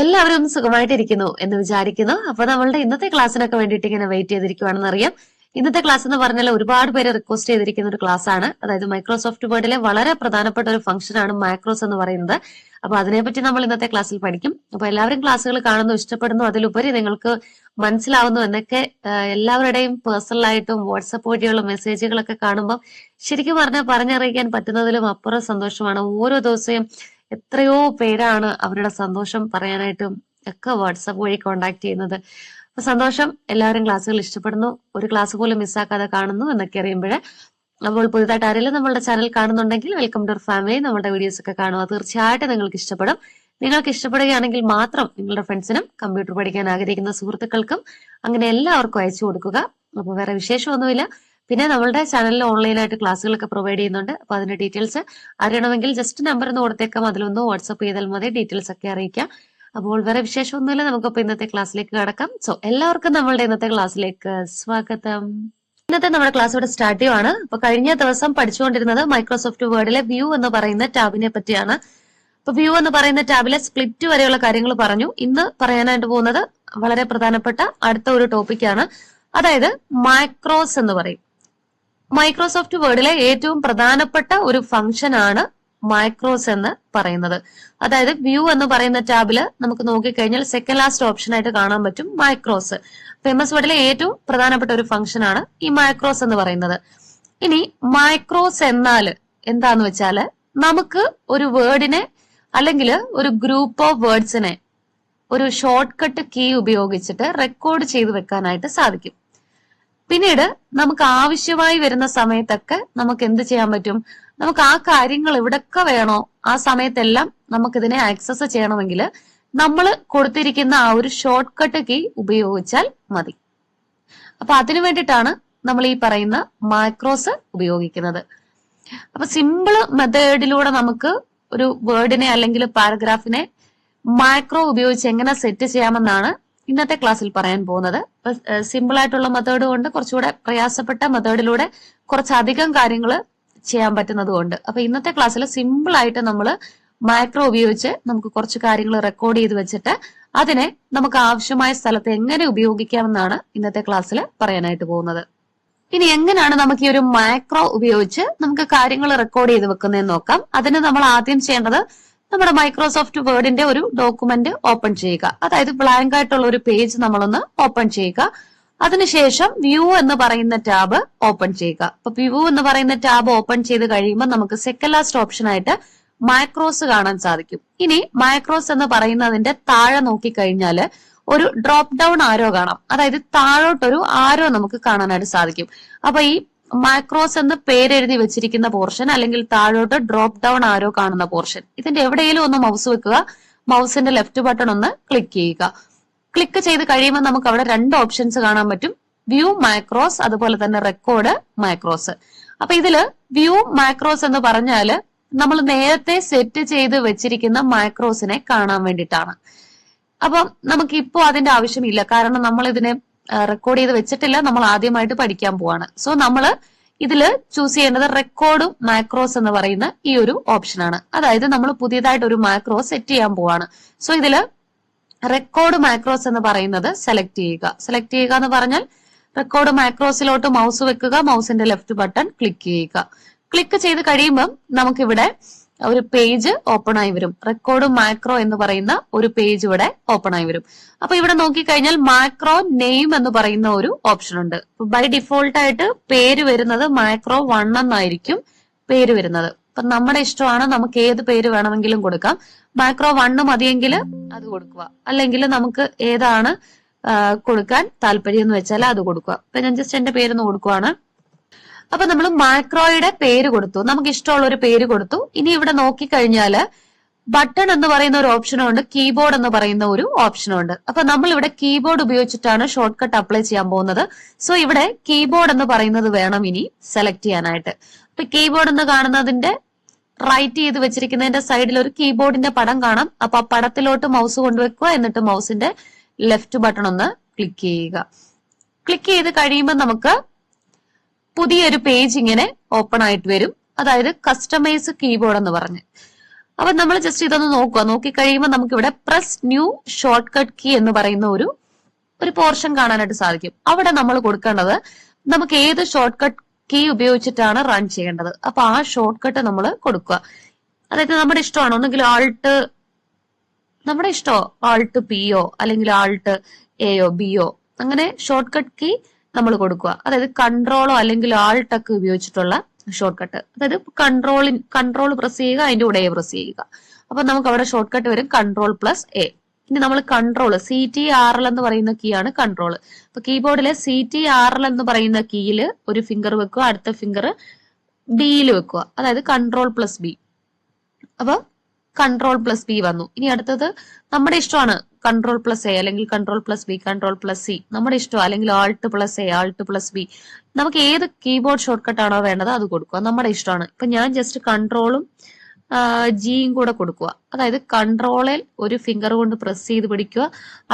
എല്ലാവരും സുഖമായിട്ടിരിക്കുന്നു എന്ന് വിചാരിക്കുന്നു. അപ്പൊ നമ്മളുടെ ഇന്നത്തെ ക്ലാസ്സിനൊക്കെ വേണ്ടിയിട്ട് ഇങ്ങനെ വെയിറ്റ് ചെയ്തിരിക്കുവാണെന്ന് അറിയാം. ഇന്നത്തെ ക്ലാസ് എന്ന് പറഞ്ഞാൽ ഒരുപാട് പേര് റിക്വസ്റ്റ് ചെയ്തിരിക്കുന്ന ഒരു ക്ലാസ് ആണ്. അതായത് മൈക്രോസോഫ്റ്റ് വേർഡിലെ വളരെ പ്രധാനപ്പെട്ട ഒരു ഫംഗ്ഷൻ ആണ് മാക്രോസ് എന്ന് പറയുന്നത്. അപ്പൊ അതിനെപ്പറ്റി നമ്മൾ ഇന്നത്തെ ക്ലാസ്സിൽ പഠിക്കും. അപ്പൊ എല്ലാവരും ക്ലാസ്സുകൾ കാണുന്നു ഇഷ്ടപ്പെടുന്നു അതിലുപരി നിങ്ങൾക്ക് മനസ്സിലാവുന്നു എന്നൊക്കെ എല്ലാവരുടെയും പേഴ്സണലായിട്ടും വാട്സപ്പ് വഴിയുള്ള മെസ്സേജുകളൊക്കെ കാണുമ്പോൾ ശരിക്കും പറഞ്ഞാൽ പറഞ്ഞറിയിക്കാൻ പറ്റുന്നതിലും അപ്പുറം സന്തോഷമാണ്. ഓരോ ദിവസവും എത്രയോ പേരാണ് അവരുടെ സന്തോഷം പറയാനായിട്ടും ഒക്കെ വാട്സപ്പ് വഴി കോണ്ടാക്ട് ചെയ്യുന്നത്. അപ്പൊ സന്തോഷം എല്ലാവരും ക്ലാസ്സുകൾ ഇഷ്ടപ്പെടുന്നു. ഒരു ക്ലാസ് പോലും മിസ്സാക്കാതെ കാണുന്നു എന്നൊക്കെ അറിയുമ്പോഴേ അപ്പോൾ പുതുതായിട്ട് ആരെങ്കിലും നമ്മളുടെ ചാനൽ കാണുന്നുണ്ടെങ്കിൽ വെൽക്കം ടു ഫാമിലി നമ്മുടെ വീഡിയോസ് ഒക്കെ കാണുക. തീർച്ചയായിട്ടും നിങ്ങൾക്ക് ഇഷ്ടപ്പെടും. നിങ്ങൾക്ക് ഇഷ്ടപ്പെടുകയാണെങ്കിൽ മാത്രം നിങ്ങളുടെ ഫ്രണ്ട്സിനും കമ്പ്യൂട്ടർ പഠിക്കാൻ ആഗ്രഹിക്കുന്ന സുഹൃത്തുക്കൾക്കും അങ്ങനെ എല്ലാവർക്കും അയച്ചു കൊടുക്കുക. അപ്പോൾ വേറെ വിശേഷമൊന്നുമില്ല. പിന്നെ നമ്മളുടെ ചാനലിൽ ഓൺലൈനായിട്ട് ക്ലാസ്സുകളൊക്കെ പ്രൊവൈഡ് ചെയ്യുന്നുണ്ട്. അപ്പൊ അതിന്റെ ഡീറ്റെയിൽസ് അറിയണമെങ്കിൽ ജസ്റ്റ് നമ്പർ ഒന്ന് കൊടുത്തേക്കാം. അതിലൊന്ന് വാട്സ്ആപ്പ് ചെയ്താൽ മതി. ഡീറ്റെയിൽസ് ഒക്കെ അറിയിക്കാം. അപ്പോൾ വേറെ വിശേഷമൊന്നുമില്ല. നമുക്കപ്പോൾ ഇന്നത്തെ ക്ലാസ്സിലേക്ക് കടക്കാം. സോ എല്ലാവർക്കും നമ്മളുടെ ഇന്നത്തെ ക്ലാസ്സിലേക്ക് സ്വാഗതം. ഇന്നത്തെ നമ്മുടെ ക്ലാസ് ഇവിടെ സ്റ്റാർട്ട് ചെയ്യുവാണ്. അപ്പൊ കഴിഞ്ഞ ദിവസം പഠിച്ചുകൊണ്ടിരുന്നത് മൈക്രോസോഫ്റ്റ് വേർഡിലെ വ്യൂ എന്ന് പറയുന്ന ടാബിനെ പറ്റിയാണ്. അപ്പൊ വ്യൂ എന്ന് പറയുന്ന ടാബിലെ സ്പ്ലിറ്റ് വരെയുള്ള കാര്യങ്ങൾ പറഞ്ഞു. ഇന്ന് പറയാനായിട്ട് പോകുന്നത് വളരെ പ്രധാനപ്പെട്ട അടുത്ത ഒരു ടോപ്പിക്കാണ് അതായത് മൈക്രോസ് എന്ന് പറയും. മൈക്രോസോഫ്റ്റ് വേർഡിലെ ഏറ്റവും പ്രധാനപ്പെട്ട ഒരു ഫംഗ്ഷൻ ആണ് മൈക്രോസ് എന്ന് പറയുന്നത്. അതായത് വ്യൂ എന്ന് പറയുന്ന ടാബിൽ നമുക്ക് നോക്കിക്കഴിഞ്ഞാൽ സെക്കൻഡ് ലാസ്റ്റ് ഓപ്ഷൻ ആയിട്ട് കാണാൻ പറ്റും മൈക്രോസ്. ഫേമസ് വേർഡിലെ ഏറ്റവും പ്രധാനപ്പെട്ട ഒരു ഫംഗ്ഷൻ ആണ് ഈ മൈക്രോസ് എന്ന് പറയുന്നത്. ഇനി മൈക്രോസ് എന്നാൽ എന്താന്ന് വെച്ചാൽ നമുക്ക് ഒരു വേർഡിനെ അല്ലെങ്കിൽ ഒരു ഗ്രൂപ്പ് ഓഫ് വേർഡ്സിനെ ഒരു ഷോർട്ട് കട്ട് കീ ഉപയോഗിച്ചിട്ട് റെക്കോർഡ് ചെയ്ത് വെക്കാനായിട്ട് സാധിക്കും. പിന്നീട് നമുക്ക് ആവശ്യമായി വരുന്ന സമയത്തൊക്കെ നമുക്ക് എന്ത് ചെയ്യാൻ പറ്റും? നമുക്ക് ആ കാര്യങ്ങൾ എവിടൊക്കെ വേണോ ആ സമയത്തെല്ലാം നമുക്ക് ഇതിനെ ആക്സസ് ചെയ്യണമെങ്കിൽ നമ്മൾ കൊടുത്തിരിക്കുന്ന ആ ഒരു ഷോർട്ട് കട്ട് കീ ഉപയോഗിച്ചാൽ മതി. അപ്പൊ അതിനു വേണ്ടിയിട്ടാണ് നമ്മൾ ഈ പറയുന്ന മാക്രോസ് ഉപയോഗിക്കുന്നത്. അപ്പൊ സിമ്പിൾ മെത്തേഡിലൂടെ നമുക്ക് ഒരു വേർഡിനെ അല്ലെങ്കിൽ പാരഗ്രാഫിനെ മാക്രോ ഉപയോഗിച്ച് എങ്ങനെ സെറ്റ് ചെയ്യാമെന്നാണ് ഇന്നത്തെ ക്ലാസ്സിൽ പറയാൻ പോകുന്നത്. സിമ്പിൾ ആയിട്ടുള്ള മെത്തേഡ് കൊണ്ട് കുറച്ചുകൂടെ പ്രയാസപ്പെട്ട മെത്തേഡിലൂടെ കുറച്ചധികം കാര്യങ്ങൾ ചെയ്യാൻ പറ്റുന്നത് കൊണ്ട്. അപ്പൊ ഇന്നത്തെ ക്ലാസ്സിൽ സിമ്പിൾ ആയിട്ട് നമ്മൾ മൈക്രോ ഉപയോഗിച്ച് നമുക്ക് കുറച്ച് കാര്യങ്ങൾ റെക്കോർഡ് ചെയ്ത് വെച്ചിട്ട് അതിനെ നമുക്ക് ആവശ്യമായ സ്ഥലത്ത് എങ്ങനെ ഉപയോഗിക്കാമെന്നാണ് ഇന്നത്തെ ക്ലാസ്സിൽ പറയാനായിട്ട് പോകുന്നത്. ഇനി എങ്ങനെയാണ് നമുക്ക് ഈ ഒരു മാക്രോ ഉപയോഗിച്ച് നമുക്ക് കാര്യങ്ങൾ റെക്കോർഡ് ചെയ്ത് വെക്കുന്നതെന്ന് നോക്കാം. അതിന് നമ്മൾ ആദ്യം ചെയ്യേണ്ടത് നമ്മുടെ മൈക്രോസോഫ്റ്റ് വേർഡിന്റെ ഒരു ഡോക്യുമെന്റ് ഓപ്പൺ ചെയ്യുക. അതായത് ബ്ലാങ്ക് ആയിട്ടുള്ള ഒരു പേജ് നമ്മളൊന്ന് ഓപ്പൺ ചെയ്യുക. അതിനുശേഷം വ്യൂ എന്ന് പറയുന്ന ടാബ് ഓപ്പൺ ചെയ്യുക. അപ്പൊ വ്യൂ എന്ന് പറയുന്ന ടാബ് ഓപ്പൺ ചെയ്ത് കഴിയുമ്പോൾ നമുക്ക് സെക്കൻഡ് ലാസ്റ്റ് ഓപ്ഷൻ ആയിട്ട് മൈക്രോസ് കാണാൻ സാധിക്കും. ഇനി മൈക്രോസ് എന്ന് പറയുന്നതിന്റെ താഴെ നോക്കിക്കഴിഞ്ഞാൽ ഒരു ഡ്രോപ്പ് ഡൗൺ ആരോ കാണാം. അതായത് താഴോട്ടൊരു ആരോ നമുക്ക് കാണാനായിട്ട് സാധിക്കും. അപ്പൊ ഈ മൈക്രോസ് എന്ന് പേരെഴുതി വെച്ചിരിക്കുന്ന പോർഷൻ അല്ലെങ്കിൽ താഴോട്ട് ഡ്രോപ്പ് ഡൗൺ ആരോ കാണുന്ന പോർഷൻ ഇതിന്റെ എവിടെയെങ്കിലും ഒന്ന് മൗസ് വെക്കുക. മൗസിന്റെ ലെഫ്റ്റ് ബട്ടൺ ഒന്ന് ക്ലിക്ക് ചെയ്യുക. ക്ലിക്ക് ചെയ്ത് കഴിയുമ്പോൾ നമുക്ക് അവിടെ രണ്ട് ഓപ്ഷൻസ് കാണാൻ പറ്റും. വ്യൂ മൈക്രോസ് അതുപോലെ തന്നെ റെക്കോർഡ് മൈക്രോസ് അപ്പൊ ഇതിൽ വ്യൂ മൈക്രോസ് എന്ന് പറഞ്ഞാൽ നമ്മൾ നേരത്തെ സെറ്റ് ചെയ്ത് വെച്ചിരിക്കുന്ന മൈക്രോസിനെ കാണാൻ വേണ്ടിയിട്ടാണ്. അപ്പം നമുക്ക് ഇപ്പോൾ അതിന്റെ ആവശ്യമില്ല. കാരണം നമ്മൾ ഇതിനെ റെക്കോർഡ് ചെയ്ത് വെച്ചിട്ടില്ല. നമ്മൾ ആദ്യമായിട്ട് പഠിക്കാൻ പോവാണ്. സോ നമ്മൾ ഇതിൽ ചൂസ് ചെയ്യേണ്ടത് റെക്കോർഡും മാക്രോസ് എന്ന് പറയുന്ന ഈ ഒരു ഓപ്ഷനാണ് അതായത് നമ്മൾ പുതിയതായിട്ട് ഒരു മാക്രോ സെറ്റ് ചെയ്യാൻ പോവാണ്. സോ ഇതിൽ റെക്കോർഡ് മാക്രോസ് എന്ന് പറയുന്നത് സെലക്ട് ചെയ്യുക. സെലക്ട് ചെയ്യുക എന്ന് പറഞ്ഞാൽ റെക്കോർഡ് മാക്രോസിലോട്ട് മൗസ് വെക്കുക മൗസിന്റെ ലെഫ്റ്റ് ബട്ടൺ ക്ലിക്ക് ചെയ്യുക. ക്ലിക്ക് ചെയ്ത് കഴിയുമ്പം നമുക്കിവിടെ ഒരു പേജ് ഓപ്പൺ ആയി വരും. റെക്കോർഡ് മാക്രോ എന്ന് പറയുന്ന ഒരു പേജ് ഇവിടെ ഓപ്പൺ ആയി വരും. അപ്പൊ ഇവിടെ നോക്കിക്കഴിഞ്ഞാൽ മാക്രോ നെയിം എന്ന് പറയുന്ന ഒരു ഓപ്ഷൻ ഉണ്ട്. ബൈ ഡിഫോൾട്ട് ആയിട്ട് പേര് വരുന്നത് മാക്രോ വൺ എന്നായിരിക്കും പേര് വരുന്നത്. അപ്പൊ നമ്മുടെ ഇഷ്ടമാണ് നമുക്ക് ഏത് പേര് വേണമെങ്കിലും കൊടുക്കാം. മാക്രോ വണ്ണ് മതിയെങ്കിൽ അത് കൊടുക്കുക. അല്ലെങ്കിൽ നമുക്ക് ഏതാണ് കൊടുക്കാൻ താല്പര്യം എന്ന് വെച്ചാൽ അത് കൊടുക്കുക. അപ്പൊ ഞാൻ ജസ്റ്റ് എന്റെ പേരൊന്ന് കൊടുക്കുവാണ്. അപ്പൊ നമ്മൾ മാക്രോയുടെ പേര് കൊടുത്തു. നമുക്ക് ഇഷ്ടമുള്ള ഒരു പേര് കൊടുത്തു. ഇനി ഇവിടെ നോക്കിക്കഴിഞ്ഞാൽ ബട്ടൺ എന്ന് പറയുന്ന ഒരു ഓപ്ഷനും ഉണ്ട് കീബോർഡ് എന്ന് പറയുന്ന ഒരു ഓപ്ഷനും ഉണ്ട് അപ്പൊ നമ്മൾ ഇവിടെ കീബോർഡ് ഉപയോഗിച്ചിട്ടാണ് ഷോർട്ട് കട്ട് അപ്ലൈ ചെയ്യാൻ പോകുന്നത്. സോ ഇവിടെ കീബോർഡ് എന്ന് പറയുന്നത് വേണം ഇനി സെലക്ട് ചെയ്യാനായിട്ട്. അപ്പൊ കീബോർഡ് എന്ന് കാണുന്നതിന്റെ റൈറ്റ് ചെയ്ത് വെച്ചിരിക്കുന്നതിന്റെ സൈഡിൽ ഒരു കീബോർഡിന്റെ പടം കാണാം. അപ്പൊ ആ പടത്തിലോട്ട് മൗസ് കൊണ്ടുവെക്കുക എന്നിട്ട് മൗസിന്റെ ലെഫ്റ്റ് ബട്ടൺ ഒന്ന് ക്ലിക്ക് ചെയ്യുക. ക്ലിക്ക് ചെയ്ത് കഴിയുമ്പോൾ നമുക്ക് പുതിയൊരു പേജ് ഇങ്ങനെ ഓപ്പൺ ആയിട്ട് വരും. അതായത് കസ്റ്റമൈസ് കീബോർഡ് എന്ന് പറഞ്ഞ്. അപ്പൊ നമ്മൾ ജസ്റ്റ് ഇതൊന്ന് നോക്കുക. നോക്കി കഴിയുമ്പോൾ നമുക്ക് ഇവിടെ press new short cut key എന്ന് പറയുന്ന ഒരു ഒരു പോർഷൻ കാണാനായിട്ട് സാധിക്കും. അവിടെ നമ്മൾ കൊടുക്കേണ്ടത് നമുക്ക് ഏത് ഷോർട്ട് കട്ട് കീ ഉപയോഗിച്ചിട്ടാണ് റൺ ചെയ്യേണ്ടത്. അപ്പൊ ആ ഷോർട്ട് കട്ട് നമ്മൾ കൊടുക്കുക. അതായത് നമ്മുടെ ഇഷ്ടമാണ്? ഒന്നെങ്കിൽ ആൾട്ട് നമ്മുടെ ഇഷ്ടമോ? ആൾട്ട് പിയോ അല്ലെങ്കിൽ ആൾട്ട് എയോ ബിയോ അങ്ങനെ ഷോർട്ട് കട്ട് കീ നമ്മൾ കൊടുക്കുക. അതായത് കൺട്രോളോ അല്ലെങ്കിൽ ആൾട്ടൊക്കെ ഉപയോഗിച്ചിട്ടുള്ള ഷോർട്ട് കട്ട് അതായത് കൺട്രോളിൻ കൺട്രോൾ പ്രസ് ചെയ്യുക അതിന്റെ കൂടെ എ പ്രസ് ചെയ്യുക. അപ്പൊ നമുക്ക് അവിടെ ഷോർട്ട് കട്ട് വരും കൺട്രോൾ പ്ലസ് എ ഇനി നമ്മൾ control C T R L എന്ന് പറയുന്ന കീ ആണ് കൺട്രോൾ അപ്പൊ കീബോർഡിലെ സി ടി ആർ എൽ എന്ന് പറയുന്ന കീയിൽ ഒരു ഫിംഗർ വെക്കുക അടുത്ത ഫിംഗർ ബിയിൽ വെക്കുക. അതായത് കൺട്രോൾ പ്ലസ് ബി അപ്പൊ കൺട്രോൾ പ്ലസ് ബി വന്നു. ഇനി അടുത്തത് നമ്മുടെ ഇഷ്ടമാണ് കൺട്രോൾ പ്ലസ് എ അല്ലെങ്കിൽ control plus B control plus C നമ്മുടെ ഇഷ്ടം അല്ലെങ്കിൽ alt plus A alt plus B നമുക്ക് ഏത് കീബോർഡ് ഷോർട്ട് കട്ട് ആണോ വേണ്ടത് അത് കൊടുക്കുക. നമ്മുടെ ഇഷ്ടമാണ്. ഇപ്പൊ ഞാൻ ജസ്റ്റ് കൺട്രോളും ജിയും കൂടെ കൊടുക്കുക. അതായത് കൺട്രോളിൽ ഒരു ഫിംഗർ കൊണ്ട് പ്രസ് ചെയ്ത് പിടിക്കുക.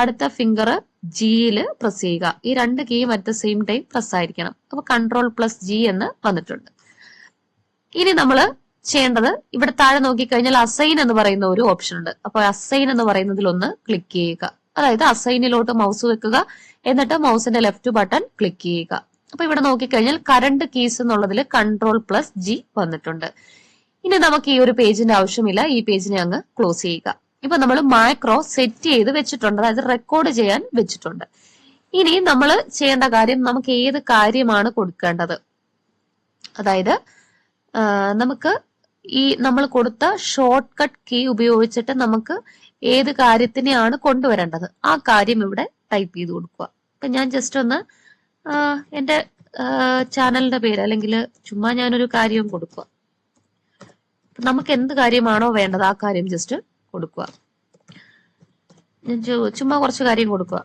അടുത്ത ഫിംഗർ ജിയിൽ പ്രസ് ചെയ്യുക. ഈ രണ്ട് കീയും at the same time press ആയിരിക്കണം. അപ്പൊ കൺട്രോൾ പ്ലസ് ജി എന്ന് വന്നിട്ടുണ്ട്. ഇനി നമ്മൾ ചെയ്യേണ്ടത് ഇവിടെ താഴെ നോക്കിക്കഴിഞ്ഞാൽ അസൈൻ എന്ന് പറയുന്ന ഒരു ഓപ്ഷൻ ഉണ്ട്. അപ്പൊ അസൈൻ എന്ന് പറയുന്നതിൽ ഒന്ന് ക്ലിക്ക് ചെയ്യുക. അതായത് അസൈനിലോട്ട് മൗസ് വെക്കുക. എന്നിട്ട് മൗസിന്റെ ലെഫ്റ്റ് ബട്ടൺ ക്ലിക്ക് ചെയ്യുക. അപ്പൊ ഇവിടെ നോക്കിക്കഴിഞ്ഞാൽ കറണ്ട് കീസ് എന്നുള്ളതിൽ കൺട്രോൾ പ്ലസ് ജി വന്നിട്ടുണ്ട്. ഇനി നമുക്ക് ഈ ഒരു പേജിന്റെ ആവശ്യമില്ല. ഈ പേജിനെ അങ്ങ് ക്ലോസ് ചെയ്യുക. ഇപ്പൊ നമ്മൾ മാക്രോ സെറ്റ് ചെയ്ത് വെച്ചിട്ടുണ്ട്. അതായത് റെക്കോർഡ് ചെയ്യാൻ വെച്ചിട്ടുണ്ട്. ഇനി നമ്മൾ ചെയ്യേണ്ട കാര്യം നമുക്ക് ഏത് കാര്യമാണ് കൊടുക്കേണ്ടത്? അതായത് നമുക്ക് ഈ നമ്മൾ കൊടുത്ത ഷോർട്ട് കട്ട് കീ ഉപയോഗിച്ചിട്ട് നമുക്ക് ഏത് കാര്യത്തിനെയാണ് കൊണ്ടുവരേണ്ടത്? ആ കാര്യം ഇവിടെ ടൈപ്പ് ചെയ്ത് കൊടുക്കുക. അപ്പൊ ഞാൻ ജസ്റ്റ് ഒന്ന് എന്റെ ചാനലിന്റെ പേര് അല്ലെങ്കിൽ ചുമ്മാ ഞാനൊരു കാര്യം കൊടുക്കുക. നമുക്ക് എന്ത് കാര്യമാണോ വേണ്ടത് ആ കാര്യം ജസ്റ്റ് കൊടുക്കുക. ഞാൻ ചുമ്മാ കുറച്ച് കാര്യം കൊടുക്കുക.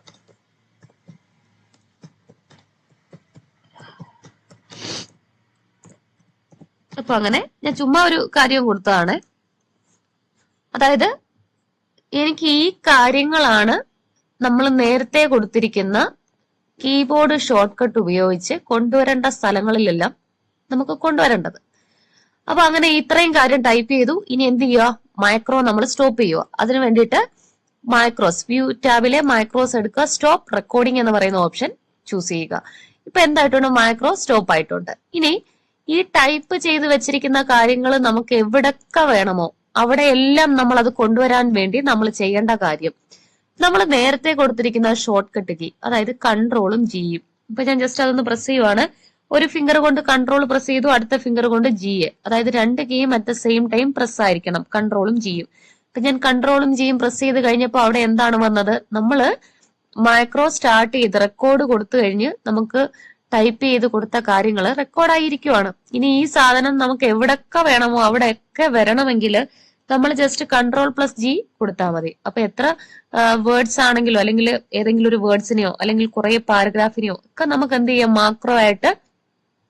അപ്പൊ അങ്ങനെ ഞാൻ ചുമ്മാ ഒരു കാര്യം കൊടുത്തതാണ്. അതായത് എനിക്ക് ഈ കാര്യങ്ങളാണ് നമ്മൾ നേരത്തെ കൊടുത്തിരിക്കുന്ന കീബോർഡ് ഷോർട്ട് കട്ട് ഉപയോഗിച്ച് കൊണ്ടുവരേണ്ട സ്ഥലങ്ങളിലെല്ലാം നമുക്ക് കൊണ്ടുവരേണ്ടത്. അപ്പൊ അങ്ങനെ ഇത്രയും കാര്യം ടൈപ്പ് ചെയ്തു. ഇനി എന്ത് ചെയ്യുക? മൈക്രോ നമ്മൾ സ്റ്റോപ്പ് ചെയ്യുക. അതിനു വേണ്ടിയിട്ട് മൈക്രോസ് വ്യൂ ടാബിലെ മൈക്രോസ് എടുക്കുക. സ്റ്റോപ്പ് റെക്കോർഡിംഗ് എന്ന് പറയുന്ന ഓപ്ഷൻ ചൂസ് ചെയ്യുക. ഇപ്പൊ എന്തായിട്ടുണ്ട്? മൈക്രോ സ്റ്റോപ്പ് ആയിട്ടുണ്ട്. ഇനി ഈ ടൈപ്പ് ചെയ്ത് വെച്ചിരിക്കുന്ന കാര്യങ്ങൾ നമുക്ക് എവിടൊക്കെ വേണമോ അവിടെ എല്ലാം നമ്മൾ അത് കൊണ്ടുവരാൻ വേണ്ടി നമ്മൾ ചെയ്യേണ്ട കാര്യം. നമ്മൾ നേരത്തെ കൊടുത്തിരിക്കുന്ന ഷോർട്ട് കട്ട് കീ അതായത് കൺട്രോളും ജിയും ഇപ്പൊ ഞാൻ ജസ്റ്റ് അതൊന്ന് പ്രസ് ചെയ്യുവാണ്. ഒരു ഫിംഗർ കൊണ്ട് കൺട്രോൾ പ്രസ് ചെയ്തു അടുത്ത ഫിംഗർ കൊണ്ട് ജി അതായത് രണ്ട് കീയും at the same time press ആയിരിക്കണം കൺട്രോളും ജിയും ഇപ്പൊ ഞാൻ കൺട്രോളും ജിയും പ്രസ് ചെയ്ത് കഴിഞ്ഞപ്പോൾ അവിടെ എന്താണ് വന്നത്? നമ്മൾ മൈക്രോ സ്റ്റാർട്ട് ചെയ്ത് റെക്കോർഡ് കൊടുത്തു കഴിഞ്ഞ് നമുക്ക് ടൈപ്പ് ചെയ്ത് കൊടുത്ത കാര്യങ്ങൾ റെക്കോർഡായിരിക്കുവാണ് ഇനി ഈ സാധനം നമുക്ക് എവിടൊക്കെ വേണമോ അവിടെയൊക്കെ വരണമെങ്കിൽ നമ്മൾ ജസ്റ്റ് കൺട്രോൾ പ്ലസ് ജി കൊടുത്താൽ മതി. അപ്പൊ എത്ര വേർഡ്സ് ആണെങ്കിലോ അല്ലെങ്കിൽ ഏതെങ്കിലും ഒരു വേർഡ്സിനെയോ അല്ലെങ്കിൽ കുറെ പാരഗ്രാഫിനെയോ ഒക്കെ നമുക്ക് എന്ത് ചെയ്യാം? മാക്രോ ആയിട്ട്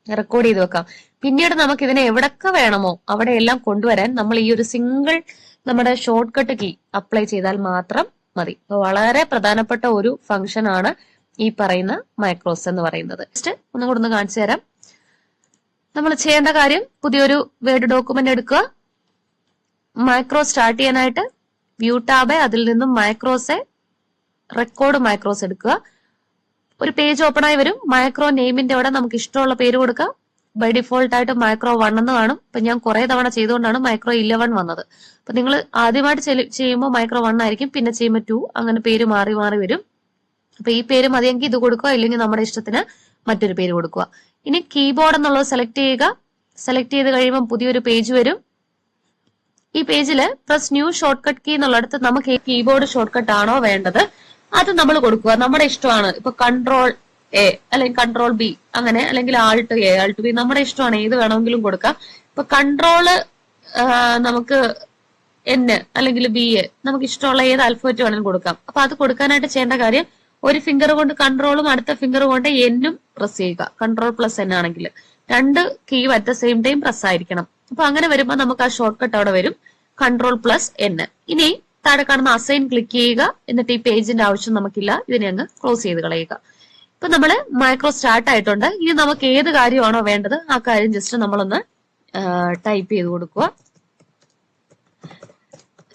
റെക്കോർഡ് ചെയ്ത് വെക്കാം. പിന്നീട് നമുക്ക് ഇതിനെ എവിടൊക്കെ വേണമോ അവിടെ എല്ലാം കൊണ്ടുവരാൻ നമ്മൾ ഈ ഒരു സിംഗിൾ നമ്മുടെ ഷോർട്ട് കട്ട് കീ അപ്ലൈ ചെയ്താൽ മാത്രം മതി. വളരെ പ്രധാനപ്പെട്ട ഒരു ഫംഗ്ഷൻ ആണ് ഈ പറയുന്ന മൈക്രോസ് എന്ന് പറയുന്നത്. ജസ്റ്റ് ഒന്നും കൂടെ ഒന്ന് കാണിച്ചു തരാം. നമ്മൾ ചെയ്യേണ്ട കാര്യം പുതിയൊരു വേർഡ് ഡോക്യുമെന്റ് എടുക്കുക. മൈക്രോ സ്റ്റാർട്ട് ചെയ്യാനായിട്ട് വ്യൂ ടാബ് അതിൽ നിന്നും മൈക്രോസെ റെക്കോർഡ് മൈക്രോസ് എടുക്കുക. ഒരു പേജ് ഓപ്പൺ ആയി വരും. മൈക്രോ നെയിമിന്റെ അവിടെ നമുക്ക് ഇഷ്ടമുള്ള പേര് കൊടുക്കാം. ബൈ ഡിഫോൾട്ട് ആയിട്ട് മൈക്രോ വൺ എന്ന് കാണും. ഇപ്പൊ ഞാൻ കുറെ തവണ ചെയ്തുകൊണ്ടാണ് മൈക്രോ ഇലവൺ വന്നത്. അപ്പൊ നിങ്ങൾ ആദ്യമായിട്ട് ചെയ്യുമ്പോൾ മൈക്രോ വൺ ആയിരിക്കും. പിന്നെ ചെയ്യുമ്പോൾ ടു അങ്ങനെ പേര് മാറി മാറി വരും. അപ്പൊ ഈ പേര് മതിയെങ്കിൽ ഇത് കൊടുക്കുക ഇല്ലെങ്കിൽ നമ്മുടെ ഇഷ്ടത്തിന് മറ്റൊരു പേര് കൊടുക്കുക. ഇനി കീബോർഡ് എന്നുള്ളത് സെലക്ട് ചെയ്യുക. സെലക്ട് ചെയ്ത് കഴിയുമ്പോൾ പുതിയൊരു പേജ് വരും. ഈ പേജിൽ press new short cut key എന്നുള്ളിടത്ത് നമുക്ക് ഈ കീബോർഡ് ഷോർട്ട് കട്ട് ആണോ വേണ്ടത് അത് നമ്മൾ കൊടുക്കുക. നമ്മുടെ ഇഷ്ടമാണ്. ഇപ്പൊ കൺട്രോൾ എ അല്ലെങ്കിൽ കൺട്രോൾ ബി അങ്ങനെ അല്ലെങ്കിൽ ആൾട്ട് എ ആൾട്ട് ബി നമ്മുടെ ഇഷ്ടമാണ്. ഏത് വേണമെങ്കിലും കൊടുക്കാം. ഇപ്പൊ കൺട്രോൾ നമുക്ക് എൻ അല്ലെങ്കിൽ ബി എ നമുക്ക് ഇഷ്ടമുള്ള ഏത് അൽഫബറ്റ് വേണമെങ്കിലും കൊടുക്കാം. അപ്പൊ അത് കൊടുക്കാനായിട്ട് ചെയ്യേണ്ട കാര്യം ഒരു ഫിംഗർ കൊണ്ട് കൺട്രോളും അടുത്ത ഫിംഗർ കൊണ്ട് എന്നും പ്രസ് ചെയ്യുക. കൺട്രോൾ പ്ലസ് എൻ ആണെങ്കിൽ. രണ്ട് key at the same time press ആയിരിക്കണം. അപ്പൊ അങ്ങനെ വരുമ്പോൾ നമുക്ക് ആ ഷോർട്ട് കട്ട് അവിടെ വരും. കൺട്രോൾ പ്ലസ് എൻ ഇനി താഴെ കാണുന്ന അസൈൻ ക്ലിക്ക് ചെയ്യുക. എന്നിട്ട് ഈ പേജിന്റെ ആവശ്യം നമുക്കില്ല. ഇതിനെ അങ്ങ് ക്ലോസ് ചെയ്ത് കളയുക. ഇപ്പൊ നമ്മൾ മൈക്രോ സ്റ്റാർട്ട് ആയിട്ടുണ്ട്. ഇനി നമുക്ക് ഏത് കാര്യമാണോ വേണ്ടത് ആ കാര്യം ജസ്റ്റ് നമ്മളൊന്ന് ടൈപ്പ് ചെയ്ത് കൊടുക്കുക.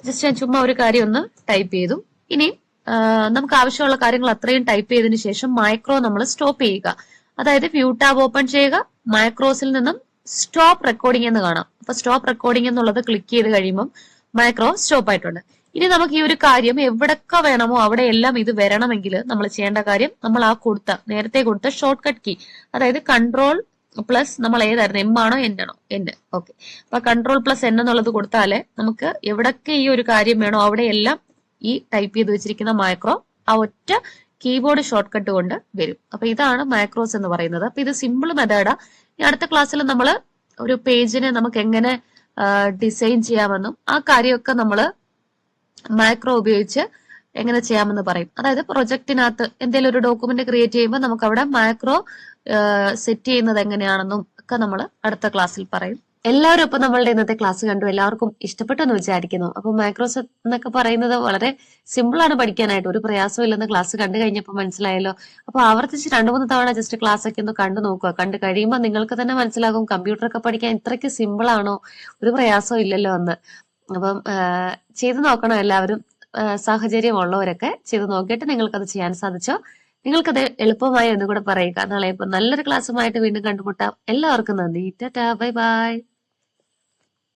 ജസ്റ്റ് ഞാൻ ചുമ്മാ ഒരു കാര്യം ഒന്ന് ടൈപ്പ് ചെയ്തു. ഇനി നമുക്ക് ആവശ്യമുള്ള കാര്യങ്ങൾ അത്രയും ടൈപ്പ് ചെയ്തതിനു ശേഷം മൈക്രോ നമ്മൾ സ്റ്റോപ്പ് ചെയ്യുക. അതായത് വ്യൂ ഓപ്പൺ ചെയ്യുക. മൈക്രോസിൽ നിന്നും സ്റ്റോപ്പ് റെക്കോർഡിംഗ് എന്ന് കാണാം. അപ്പൊ സ്റ്റോപ്പ് റെക്കോർഡിംഗ് എന്നുള്ളത് ക്ലിക്ക് ചെയ്ത് കഴിയുമ്പോൾ മൈക്രോ സ്റ്റോപ്പ് ആയിട്ടുണ്ട്. ഇനി നമുക്ക് ഈ ഒരു കാര്യം എവിടൊക്കെ വേണമോ അവിടെ എല്ലാം ഇത് വരണമെങ്കിൽ നമ്മൾ ചെയ്യേണ്ട കാര്യം നമ്മൾ ആ കൊടുത്ത നേരത്തെ കൊടുത്ത ഷോർട്ട് കട്ട് കീ അതായത് കൺട്രോൾ പ്ലസ് നമ്മൾ ഏതായിരുന്നു? എം ആണോ എൻ ആണോ? എൻ ഓക്കെ അപ്പൊ കൺട്രോൾ പ്ലസ് എൻ എന്നുള്ളത് കൊടുത്താലേ നമുക്ക് എവിടൊക്കെ ഈ ഒരു കാര്യം വേണോ അവിടെ എല്ലാം ഈ ടൈപ്പ് ചെയ്ത് വെച്ചിരിക്കുന്ന മൈക്രോ ആ ഒറ്റ കീബോർഡ് ഷോർട്ട് കട്ട് കൊണ്ട് വരും. അപ്പൊ ഇതാണ് മൈക്രോസ് എന്ന് പറയുന്നത്. അപ്പൊ ഇത് സിമ്പിൾ മെത്തേഡാ ഈ അടുത്ത ക്ലാസ്സിൽ നമ്മൾ ഒരു പേജിനെ നമുക്ക് എങ്ങനെ ഡിസൈൻ ചെയ്യാമെന്നും ആ കാര്യമൊക്കെ നമ്മൾ മൈക്രോ ഉപയോഗിച്ച് എങ്ങനെ ചെയ്യാമെന്ന് പറയും. അതായത് പ്രൊജക്ടിനകത്ത് എന്തെങ്കിലും ഒരു ഡോക്യുമെന്റ് ക്രിയേറ്റ് ചെയ്യുമ്പോൾ നമുക്ക് അവിടെ മൈക്രോ സെറ്റ് ചെയ്യുന്നത് എങ്ങനെയാണെന്നും ഒക്കെ നമ്മൾ അടുത്ത ക്ലാസ്സിൽ പറയും. എല്ലാവരും ഇപ്പൊ നമ്മളുടെ ഇന്നത്തെ ക്ലാസ് കണ്ടു. എല്ലാവർക്കും ഇഷ്ടപ്പെട്ടു എന്ന് വിചാരിക്കുന്നു. അപ്പൊ മൈക്രോസോഫ്റ്റ് എന്നൊക്കെ പറയുന്നത് വളരെ സിമ്പിൾ ആണ് പഠിക്കാനായിട്ട്. ഒരു പ്രയാസവും ഇല്ലെന്ന് ക്ലാസ് കണ്ടു കഴിഞ്ഞപ്പോൾ മനസ്സിലായല്ലോ. അപ്പൊ ആവർത്തിച്ച് രണ്ടു മൂന്ന് തവണ ജസ്റ്റ് ക്ലാസ് ഒക്കെ ഒന്ന് കണ്ടു നോക്കുക. കണ്ടു കഴിയുമ്പോൾ നിങ്ങൾക്ക് തന്നെ മനസ്സിലാകും കമ്പ്യൂട്ടർ ഒക്കെ പഠിക്കാൻ ഇത്രയ്ക്ക് സിമ്പിൾ ആണോ? ഒരു പ്രയാസവും ഇല്ലല്ലോ എന്ന്. അപ്പം ചെയ്തു നോക്കണം എല്ലാവരും. സാഹചര്യം ഉള്ളവരൊക്കെ ചെയ്തു നോക്കിയിട്ട് നിങ്ങൾക്കത് ചെയ്യാൻ സാധിച്ചോ? നിങ്ങൾക്കത് എളുപ്പമായി എന്ന് കൂടെ പറയുക. നാളെ ഇപ്പൊ നല്ലൊരു ക്ലാസ്സുമായിട്ട് വീണ്ടും കണ്ടുമുട്ടാം. എല്ലാവർക്കും നന്ദി. ടാറ്റാ ബൈ ബൈ.